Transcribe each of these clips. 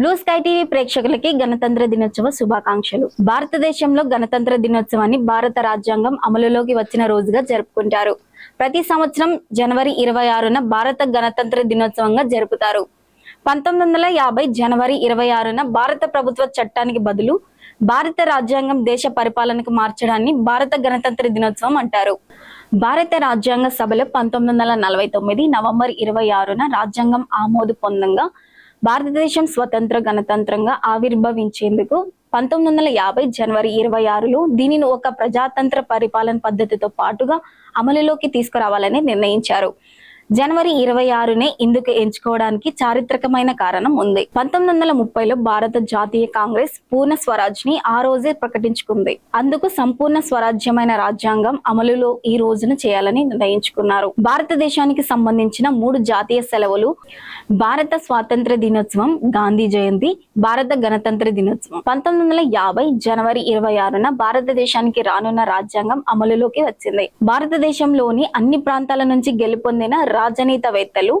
Blue sky TV ప్రేక్షకులకి గణతంత్ర దినోత్సవ శుభాకాంక్షలు. భారతదేశంలో గణతంత్ర దినోత్సవాన్ని భారత రాజ్యాంగం అమలులోకి వచ్చిన రోజుగా జరుపుకుంటారు. ప్రతి సంవత్సరం జనవరి ఇరవై ఆరున భారత గణతంత్ర దినోత్సవంగా జరుపుతారు. పంతొమ్మిది వందల యాభై జనవరి ఇరవై ఆరున భారత ప్రభుత్వ చట్టానికి బదులు భారత రాజ్యాంగం దేశ పరిపాలనకు మార్చడాన్ని భారత గణతంత్ర దినోత్సవం అంటారు. భారత రాజ్యాంగ సభలో పంతొమ్మిది వందల నలభై తొమ్మిది నవంబర్ ఇరవై ఆరున రాజ్యాంగం ఆమోదు పొందంగా భారతదేశం స్వతంత్ర గణతంత్రంగా ఆవిర్భవించేందుకు పంతొమ్మిది వందల యాభై జనవరి ఇరవై ఆరులో దీనిని ఒక ప్రజాతంత్ర పరిపాలన పద్ధతితో పాటుగా అమలులోకి తీసుకురావాలని నిర్ణయించారు. జనవరి ఇరవై ఆరునే ఇందుకు ఎంచుకోవడానికి చారిత్రకమైన కారణం ఉంది. పంతొమ్మిది వందల ముప్పైలో భారత జాతీయ కాంగ్రెస్ పూర్ణ స్వరాజ్ని ఆ రోజే ప్రకటించుకుంది. అందుకు సంపూర్ణ స్వరాజ్యమైన రాజ్యాంగం అమలులో ఈ రోజున చేయాలని నిర్ణయించుకున్నారు. భారతదేశానికి సంబంధించిన మూడు జాతీయ సెలవులు భారత స్వాతంత్ర దినోత్సవం గాంధీ జయంతి భారత గణతంత్ర దినోత్సవం. పంతొమ్మిది వందల యాభై జనవరి ఇరవై ఆరున భారతదేశానికి రానున్న రాజ్యాంగం అమలులోకి వచ్చింది. భారతదేశంలోని అన్ని ప్రాంతాల నుంచి గెలుపొందిన రాజనీతవేత్తలు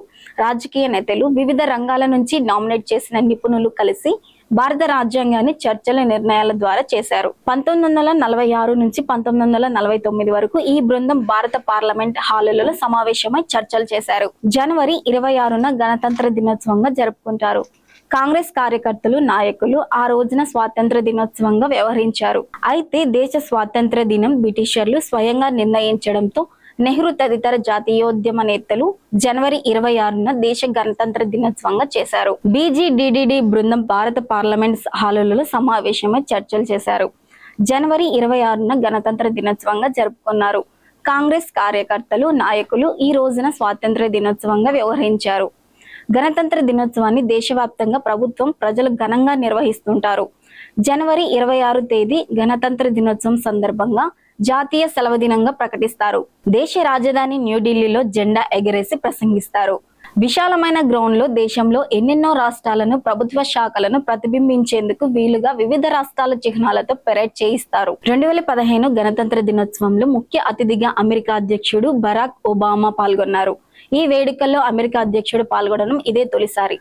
రాజకీయ నేతలు వివిధ రంగాల నుంచి నామినేట్ చేసిన నిపుణులు కలిసి భారత రాజ్యాంగాన్ని చర్చల నిర్ణయాల ద్వారా చేశారు. పంతొమ్మిది వందల నలభై ఆరు నుంచి పంతొమ్మిది వందల నలభై తొమ్మిది వరకు ఈ బృందం భారత పార్లమెంట్ హాలులలో సమావేశమై చర్చలు చేశారు. జనవరి ఇరవై ఆరున గణతంత్ర దినోత్సవంగా జరుపుకుంటారు. కాంగ్రెస్ కార్యకర్తలు నాయకులు ఆ రోజున స్వాతంత్ర దినోత్సవంగా వ్యవహరించారు. అయితే దేశ స్వాతంత్ర దినం బ్రిటిషర్లు స్వయంగా నిర్ణయించడంతో నెహ్రూ తదితర జాతీయోద్యమ నేతలు జనవరి ఇరవై ఆరున దేశ గణతంత్ర దినోత్సవంగా చేశారు. బీజీడీడీడీ బృందం భారత పార్లమెంట్ హాలులలో సమావేశమై చర్చలు చేశారు. జనవరి ఇరవై ఆరున గణతంత్ర దినోత్సవంగా జరుపుకున్నారు. కాంగ్రెస్ కార్యకర్తలు నాయకులు ఈ రోజున స్వాతంత్ర దినోత్సవంగా వ్యవహరించారు. గణతంత్ర దినోత్సవాన్ని దేశవ్యాప్తంగా ప్రభుత్వం ప్రజలు ఘనంగా నిర్వహిస్తుంటారు. జనవరి ఇరవై ఆరు తేదీ గణతంత్ర దినోత్సవం సందర్భంగా జాతీయ సెలవు దినంగా ప్రకటిస్తారు. దేశ రాజధాని న్యూఢిల్లీలో జెండా ఎగరేసి ప్రసంగిస్తారు. విశాలమైన గ్రౌండ్లో దేశంలో ఎన్నెన్నో రాష్ట్రాలను ప్రభుత్వ శాఖలను ప్రతిబింబించేందుకు వీలుగా వివిధ రాష్ట్రాల చిహ్నాలతో పెరేడ్ చేయిస్తారు. రెండు వేల పదిహేను గణతంత్ర దినోత్సవంలో ముఖ్య అతిథిగా అమెరికా అధ్యక్షుడు బరాక్ ఒబామా పాల్గొన్నారు. ఈ వేడుకల్లో అమెరికా అధ్యక్షుడు పాల్గొనడం ఇదే తొలిసారి.